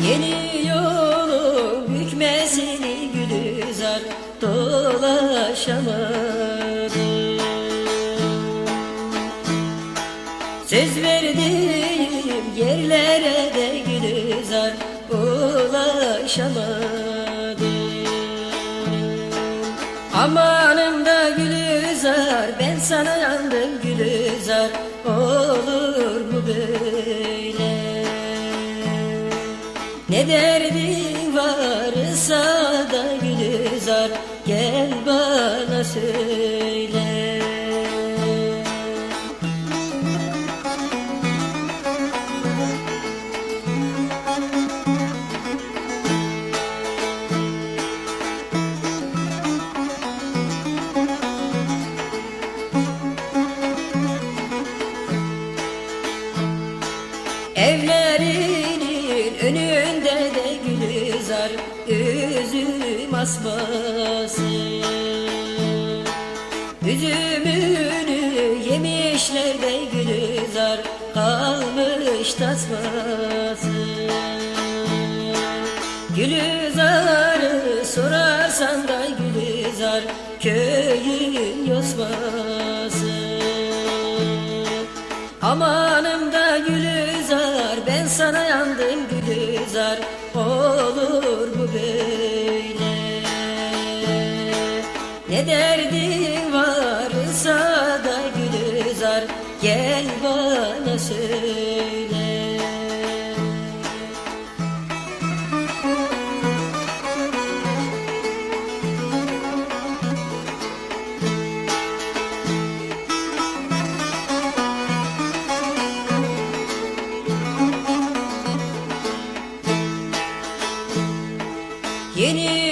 Yeni yolu bükmesini gülüzar dolaşamadım Söz verdiğim yerlere de gülüzar ulaşamadım Amanım da gülüzar ben sana yandım gülüzar ola Ne derdin varsa da Gülizar gel bana söyle. Evlerinin önünde de gülizar Üzüm asması Üzümünü yemişler de gülizar Kalmış tasması. Gülizar'ı sorarsan da gülizar Köyün yosması. Amanım da Gülizar ben sana yandım Gülizar olur mu böyle. Ne derdin varsa da Gülizar gel bana söyle Yeni